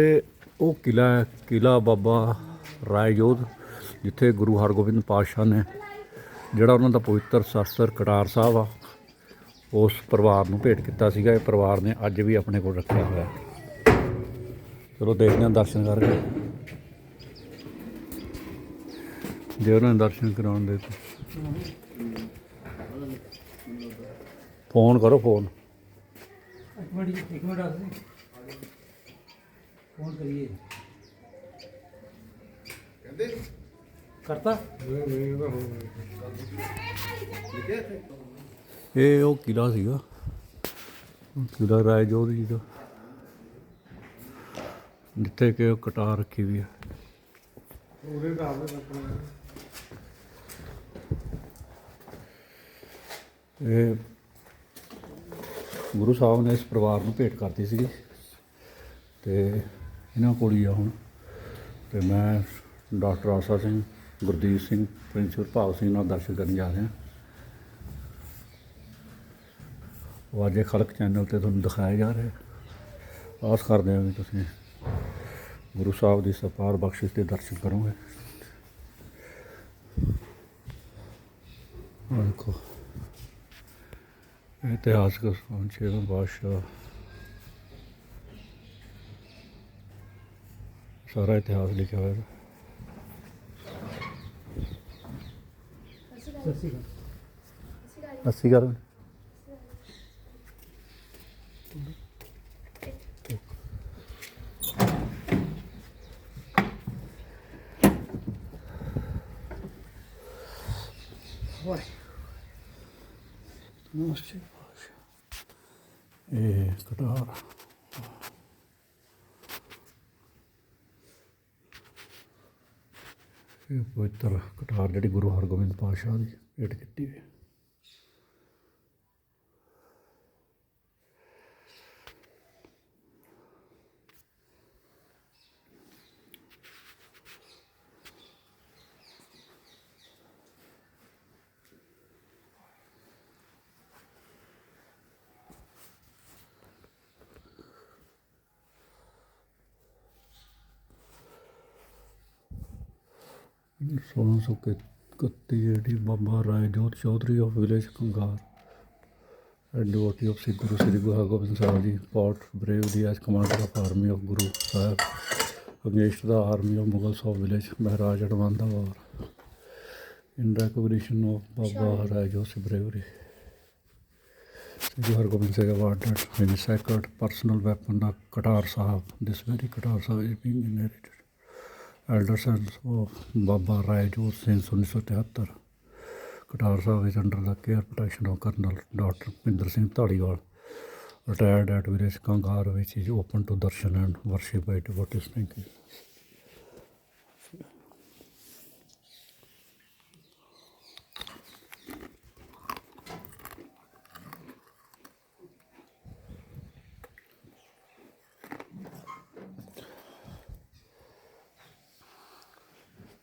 ਇਹ ਉਹ ਕਿਲਾ ਹੈ ਕਿਲਾ ਬਾਬਾ ਰਾਏਜੋਧ ਜਿੱਥੇ ਗੁਰੂ ਹਰਗੋਬਿੰਦ ਪਾਤਸ਼ਾਹ ਨੇ ਜਿਹੜਾ ਉਹਨਾਂ ਦਾ ਪਵਿੱਤਰ ਸ਼ਸਤਰ ਕਟਾਰ ਸਾਹਿਬ ਆ, ਉਸ ਪਰਿਵਾਰ ਨੂੰ ਭੇਟ ਕੀਤਾ ਸੀਗਾ। ਇਹ ਪਰਿਵਾਰ ਨੇ ਅੱਜ ਵੀ ਆਪਣੇ ਕੋਲ ਰੱਖਿਆ ਹੋਇਆ ਚਲੋ ਦੇਖਦੇ ਹਾਂ ਦਰਸ਼ਨ ਕਰਕੇ। ਜੇ ਉਹਨਾਂ ਨੇ ਦਰਸ਼ਨ ਕਰਾਉਣ ਦੇ ਤਾਂ। ਫੋਨ ਕਰੋ, ਫੋਨ। ਇੱਕ ਮਿੰਟ ਇੱਕ ਮਿੰਟ ਆ ਫੋਨ ਕਰੀਏ। ਕਹਿੰਦੇ? ਕਰਤਾ? ਇਹ ਉਹ ਕਿਲਾ ਸੀਗਾ। ਕਿਲਾ ਰਾਏ ਜੋਧ ਜੀ ਦਾ। ਜਿੱਥੇ ਕਿ ਉਹ ਕਟਾਰ ਰੱਖੀ ਵੀ ਹੈ ਇਹ ਗੁਰੂ ਸਾਹਿਬ ਨੇ ਇਸ ਪਰਿਵਾਰ ਨੂੰ ਭੇਟ ਕਰਤੀ ਸੀਗੀ। ਤੇ ਇਹਨਾਂ ਕੋਲ ਹੀ ਆ ਹੁਣ। ਤੇ ਮੈਂ ਡਾਕਟਰ ਆਸਾ ਸਿੰਘ, ਗੁਰਦੀਪ ਸਿੰਘ, ਪ੍ਰਿੰਸੀਪਲ ਭਾਗ ਸਿੰਘ ਨਾਲ ਦਰਸ਼ਨ ਕਰਨ ਜਾ ਰਿਹਾ। ਉਹ ਖਲਕ ਚੈਨਲ ਤੇ ਤੁਹਾਨੂੰ ਦਿਖਾਇਆ ਜਾ ਰਿਹਾ। ਆਸ ਕਰਦੇ ਹਾਂ ਵੀ ਤੁਸੀਂ ਗੁਰੂ ਸਾਹਿਬ ਦੀ ਸਪਾਰ ਬਖਸ਼ਿਸ਼ ਦੇ ਦਰਸ਼ਨ ਕਰੋਗੇ। ਦੇਖੋ, ਇਤਿਹਾਸਕ ਸਥਾਨ ਛੇਵਾਂ ਪਾਤਸ਼ਾਹ ਸਾਰਾ ਇਤਿਹਾਸ ਲਿਖਿਆ ਹੋਇਆ ਹੈ ਸਤਿ ਸ਼੍ਰੀ ਅਕਾਲ ਅੱਸੀ ਕਰ ਨਮਸਤੇ ਇਹ ਕਟਾਰ ਪਵਿੱਤਰ ਕਟਾਰ ਜਿਹੜੀ ਗੁਰੂ ਹਰਗੋਬਿੰਦ ਪਾਤਸ਼ਾਹ ਦੀ ਭੇਟ ਕੀਤੀ ਹੋਈ ਸੋਲ੍ਹਾਂ ਸੌ ਕ ਇਕੱਤੀ ਜਿਹੜੀ Baba Rai Jot Chaudhary of village Kangar and devotee of Shri Guru Shri Guru Gobind Sahib ji part brave the as commander of army of Guru Sahib against the army of Mughal Sahib village Maharaj ਅਡਵਾਂਦਾ war in recognition of Baba Rai Jot Shri bravery Guru Hargobind Singh awarded many sacred personal weapon of Qatar Sahab. This very Qatar Sahab is being inherited. Elder sons of Baba Rai Jodh since 1973. Qatar Sahib is under the care protection of Colonel Dr. Pinder Singh Dhaliwal, retired at village Kangar, which is open to darshan and worship by devotees. Thank you.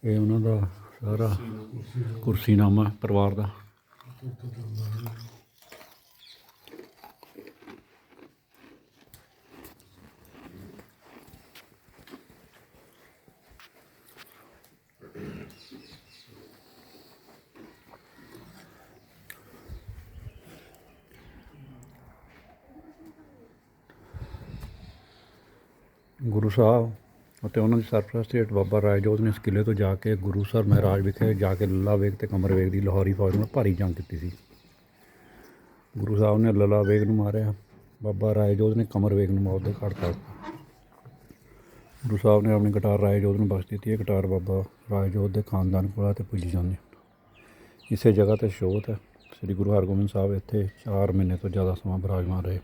ਇਹ ਉਹਨਾਂ ਦਾ ਸਾਰਾ ਕੁਰਸੀਨਾਮਾ ਪਰਿਵਾਰ ਦਾ ਗੁਰੂ ਸਾਹਿਬ ਅਤੇ ਉਹਨਾਂ ਦੀ ਸਰਪ੍ਰਸਤ ਹੇਠ ਬਾਬਾ ਰਾਏ ਨੇ ਇਸ ਕਿਲੇ ਤੋਂ ਜਾ ਕੇ ਗੁਰੂਸਰ ਮਹਾਰਾਜ ਵਿਖੇ ਜਾ ਕੇ ਲੱਲਾ ਵੇਗ ਤੇ ਕਮਰ ਵੇਗ ਦੀ ਲਾਹੌਰੀ ਫੌਜ ਨਾਲ ਭਾਰੀ ਜੰਗ ਕੀਤੀ ਸੀ। ਗੁਰੂ ਸਾਹਿਬ ਨੇ ਲੱਲਾ ਵੇਗ ਨੂੰ ਮਾਰਿਆ, ਬਾਬਾ ਰਾਏ ਜੋਧ ਨੇ ਕਮਰ ਵੇਗ ਨੂੰ ਮੌਤ ਦੇ ਘਾਟ ਉਤਾਰ ਦਿੱਤਾ। ਗੁਰੂ ਸਾਹਿਬ ਨੇ ਆਪਣੀ ਗਟਾਰ ਰਾਏ ਜੋਧ ਨੂੰ ਬਖਸ਼ ਦਿੱਤੀ, ਇਹ ਗਟਾਰ ਬਾਬਾ ਰਾਜੋਤ ਦੇ ਖਾਨਦਾਨ ਕੋਲ ਤੇ ਪੁੱਜੀ ਜਾਂਦੀ ਇਸੇ ਜਗ੍ਹਾ ਤੇ ਸ਼ੋਤ ਹੈ। ਸ੍ਰੀ ਗੁਰੂ ਹਰਗੋਬਿੰਦ ਸਾਹਿਬ ਇੱਥੇ 4 ਮਹੀਨੇ ਤੋਂ ਜ਼ਿਆਦਾ ਸਮਾਂ ਬਿਰਾਜਮਾਨ ਰਹੇ।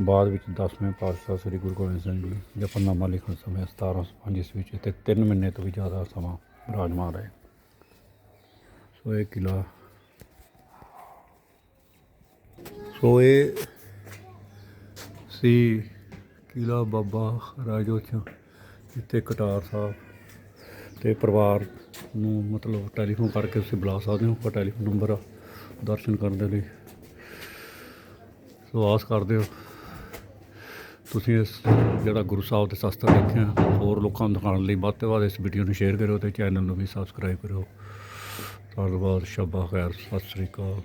ਬਾਅਦ ਵਿੱਚ 10ਵੇਂ ਪਾਤਸ਼ਾਹ ਸ੍ਰੀ ਗੁਰੂ ਗੋਬਿੰਦ ਸਿੰਘ ਜੀ ਜਪਰਨਾਮਾ ਲਿਖਣ ਸਮੇਂ 1705 ਈਸਵੀ ਵਿੱਚ ਇੱਥੇ 3 ਮਹੀਨੇ ਤੋਂ ਵੀ ਜ਼ਿਆਦਾ ਸਮਾਂ ਬਿਰਾਜਮਾਨ ਰਹੇ। ਸੋ ਇਹ ਕਿਲਾ ਸੋ ਇਹ ਸੀ ਕਿਲਾ ਬਾਬਾ ਰਾਜੋ ਚ, ਜਿੱਥੇ ਕਟਾਰ ਸਾਹਿਬ ਤੇ ਪਰਿਵਾਰ ਨੂੰ ਮਤਲਬ ਟੈਲੀਫੋਨ ਕਰਕੇ ਤੁਸੀਂ ਬੁਲਾ ਸਕਦੇ ਹੋ ਟੈਲੀਫੋਨ ਨੰਬਰ ਦਰਸ਼ਨ ਕਰਨ ਦੇ ਲਈ। ਸੋ ਆਸ ਕਰਦੇ ਹੋ। ਤੁਸੀਂ ਇਸ ਜਿਹੜਾ ਗੁਰੂ ਸਾਹਿਬ ਦੇ ਸ਼ਸਤਰ ਦੇਖਿਆ ਹੋਰ ਲੋਕਾਂ ਨੂੰ ਦਿਖਾਉਣ ਲਈ ਵੱਧ ਤੋਂ ਵੱਧ ਇਸ ਵੀਡੀਓ ਨੂੰ ਸ਼ੇਅਰ ਕਰਿਓ ਤੇ ਚੈਨਲ ਨੂੰ ਵੀ ਸਬਸਕ੍ਰਾਈਬ ਕਰਿਓ। ਧੰਨਵਾਦ, ਸ਼ਬਾ ਖੈਰ, ਸਤਿ ਸ੍ਰੀ ਅਕਾਲ।